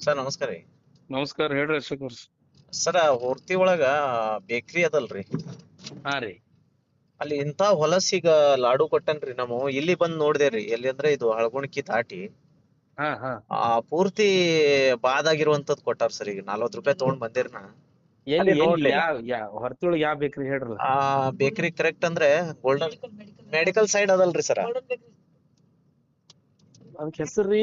Sir ನಮಸ್ಕಾರ ರೀ. ನಮಸ್ಕಾರ ಹೇಳ್ರಿ ಅಶೋಕ್ ಸರ ಹೊರ್ತಿ ಒಳಗ ಬೇಕ್ರಿ ಅದಲ್ರಿ. ಹಾ ರೀ. ಅಲ್ಲಿ ಇಂತ ಹೊಲಸೀಗ ಲಾಡು ಕೊಟ್ಟನ್ರಿ ನಾವು ಇಲ್ಲಿ ಬಂದ್ ನೋಡ್ದೇರಿ ಎಲ್ಲಿ ಅಂದ್ರೆ ಇದು ಹಳಗುಣಕಿ ತಾಟಿ ಹಾ ಹಾ. ಆ ಪೂರ್ತಿ ಬಾದಾಗಿರುವಂತದ್ ಕೊಟ್ಟಾರ ಸರ್ ಈಗ ನಲ್ವತ್ ರೂಪಾಯಿ ತಗೊಂಡ್ ಬಂದಿರಿ ನಾ ಎಲ್ಲಿ ಅಲ್ಲಿ ಎಲ್ಲಿ ನೋಡ್ಲಿ. ಯಾವ ಯಾವ ಬೇಕ್ರಿ ಹೇಳ್ರಲ್ಲ. ಆ ಬೇಕ್ರಿ ಕರೆಕ್ಟ್ ಅಂದ್ರೆ ಗೋಲ್ಡನ್ ಮೆಡಿಕಲ್ ಸೈಡ್ ಅದಲ್ರಿ ಸರ. ಅದಕ್ಕೆ ಹೆಸರ್ರಿ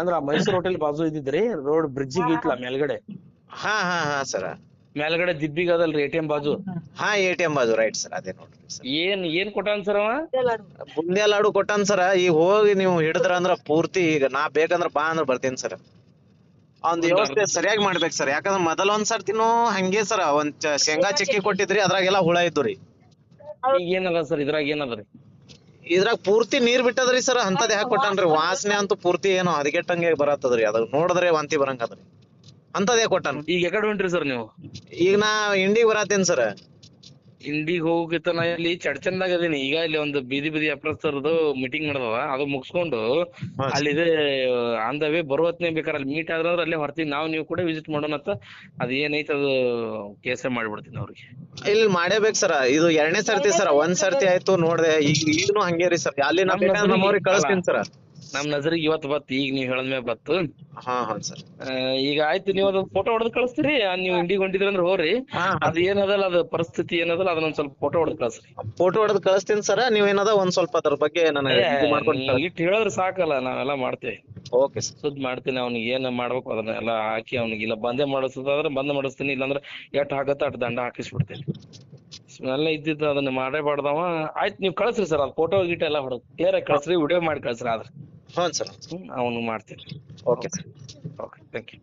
ಅಂದ್ರ ಮೈಸೂರ್ ಹೋಟೆಲ್ ಬಾಜು ಇದ್ದಿದ್ರಿ ರೋಡ್ ಬ್ರಿಡ್ಜ್ ಐತ್ಲ ಮೇಲ್ಗಡೆ? ಹಾ ಹಾ ಹಾ ಸರ. ಮೇಲ್ಗಡೆ ದಿಬ್ಬಿಗ್ ಅದಲ್ರಿ ಎ ಟಿ ಎಂ ಬಾಜು. ಹಾ ಎ ಟಿ ಎಂ ಬಾಜು ರೈಟ್ ಸರ್ ಅದೇ ನೋಡ್ರಿ ಸರ್. ಏನ್ ಏನ್ ಕೊಟ್ಟಾನ ಸರ್ ಅವ? ಬುಂದ್ಯಾ ಲಾಡು ಕೊಟ್ಟಾನ್ ಸರ ಈಗ ಹೋಗಿ ನೀವು ಹಿಡಿದ್ರ ಅಂದ್ರ ಪೂರ್ತಿ ಈಗ ನಾ ಬೇಕಂದ್ರ ಬಾ ಅಂದ್ರ ಬರ್ತೀನಿ ಸರ್. ಒಂದ್ ವ್ಯವಸ್ಥೆ ಸರಿಯಾಗಿ ಮಾಡ್ಬೇಕು ಸರ್ ಯಾಕಂದ್ರ ಮೊದಲ ಒಂದ್ ಸರ್ತಿನೂ ಹಂಗೆ ಸರ ಒಂದ್ ಚ- ಶೇಂಗಾ ಚಕ್ಕಿ ಕೊಟ್ಟಿದ್ರಿ ಅದ್ರಾಗೆಲ್ಲ ಹುಳ ಇದ್ದು ರೀ ಈಗ ಏನದ ಸರ್ ಇದ್ರಾಗ ಏನದ್ರಿ? ಇದ್ರಾಗ ಪೂರ್ತಿ ನೀರ್ ಬಿಟ್ಟದ್ರಿ ಸರ್? ಅಂತದ್ ಯಾಕೆ ಕೊಟ್ಟಾನ್ರಿ? ವಾಸನೆ ಅಂತೂ ಪೂರ್ತಿ ಏನೋ ಹದಗೆಟ್ಟಂಗೆ ಬರತ್ತದ್ರಿ. ಅದ್ ನೋಡಿದ್ರೆ ವಾಂತಿ ಬರಂಗದ್ರಿ. ಅಂತದ್ ಯಾಕೆ ಕೊಟ್ಟಾನ? ಈಗ ಎಕಡೆ ಹೊಂಟ್ರಿ ಸರ್ ನೀವು? ಈಗ ನಾ ಇಂಡಿಗ್ ಬರತ್ತೇನ್ ಸರ್. ಇಂಡಿಗ್ ಹೋಗಿತ್ತ ನಾ ಇಲ್ಲಿ ಚಡ್ಚನ್ದಾಗ ಅದೀನಿ. ಈಗ ಇಲ್ಲಿ ಒಂದು ಬೀದಿ ಬೀದಿ ಅಪ್ರಸ್ತರದು ಮೀಟಿಂಗ್ ನಡೆದವ ಅದು ಮುಗಿಸ್ಕೊಂಡು ಅಲ್ಲಿ ಇದೆ ಆನ್ ದ ವೇ ಬರುವತ್ನೇ ಬೇಕಾರೆ ಅಲ್ಲಿ ಮೀಟ್ ಆದ್ರ ಅಲ್ಲೇ ಹೊರತೀವಿ ನಾವು ನೀವು ಕೂಡ ವಿಸಿಟ್ ಮಾಡೋಣ ಅಂತ ಅದ್ ಏನೈತೆ ಅದು ಕೇಸೆ ಮಾಡ್ಬಿಡ್ತೀನಿ ಅವ್ರಿಗೆ. ಇಲ್ಲಿ ಮಾಡೇಬೇಕು ಸರ್. ಇದು ಎರಡನೇ ಸರ್ತಿ ಸರ್. ಒಂದ್ ಸರ್ತಿ ಆಯ್ತು ನೋಡ್ದೆ. ಈಗ ಈಗನು ಹಂಗೆ ರೀ ಸರ್. ಅಲ್ಲಿ ನಮ್ ನಮ್ಮವ್ರಿಗೆ ಕಳಿಸ್ತೀನಿ ಸರ್. ನಮ್ ನಜರಿಗೆ ಇವತ್ ಬತ್ತು ಈಗ ನೀವ್ ಹೇಳದ್ಮೇಲೆ ಬತ್ತು. ಹಾ ಹಾ ಸರ್. ಈಗ ಆಯ್ತು ನೀವ್ ಅದ್ ಫೋಟೋ ಹೊಡೆದ್ ಕಳಿಸ್ತೀರಿ ನೀವ್ ಇಂಡಿಗೆ ಹೊಂಟಿದ್ರಿ ಅಂದ್ರೆ ಹೋಗ್ರಿ. ಅದ್ ಏನದಲ್ಲ ಅದ ಪರಿಸ್ಥಿತಿ ಏನದಲ್ಲ ಅದನ್ನ ಒಂದ್ ಸ್ವಲ್ಪ ಫೋಟೋ ಹೊಡೆದ್ ಕಳಿಸ್ರಿ. ಫೋಟೋ ಹೊಡೆದ್ ಕಳಿಸ್ತೀನಿ ಸರ್ ನೀವೇನದ ಒಂದ್ ಸ್ವಲ್ಪ ಅದ್ರ ಬಗ್ಗೆ ನನಗೆ ಇದು ಮಾಡ್ಕೊಂಡು ಇಟ್ಟು ಹೇಳಿದ್ರೆ ಸಾಕಲ್ಲ ನಾವೆಲ್ಲ ಮಾಡ್ತೇವೆ. Okay sir. ಸುದ್ ಮಾಡ್ತೀನಿ ಅವ್ನಿಗೆ ಏನ್ ಮಾಡ್ಬೇಕು ಅದನ್ನ ಎಲ್ಲ ಹಾಕಿ ಅವ್ನಿಗೆ ಇಲ್ಲ ಬಂದೇ ಮಾಡಿಸೋದಾದ್ರೆ ಬಂದ್ ಮಾಡಿಸ್ತೀನಿ ಇಲ್ಲಾಂದ್ರೆ ಎಷ್ಟ್ ಹಾಕತ್ತ ಅಟ್ ದಂಡ ಹಾಕಿಸ್ಬಿಡ್ತೀನಿ. ಎಲ್ಲ ಇದ್ದಿದ್ದು ಅದನ್ನ ಮಾಡೇ ಬಾರ್ದವ. ಆಯ್ತು ನೀವು ಕಳಿಸ್ರಿ ಸರ್ ಅದು ಫೋಟೋ ಗೀಟೋ ಎಲ್ಲ ಹೊಡೆದು. ಕ್ಲಿಯರ್ ಆಗಿ ಕಳಿಸ್ರಿ ವಿಡಿಯೋ ಮಾಡಿ ಕಳಿಸ್ರಿ ಆದ್ರೆ. ಹ್ಞೂ ಸರ್ ಅವ್ನು ಮಾಡ್ತೀನಿ. Okay sir okay thank you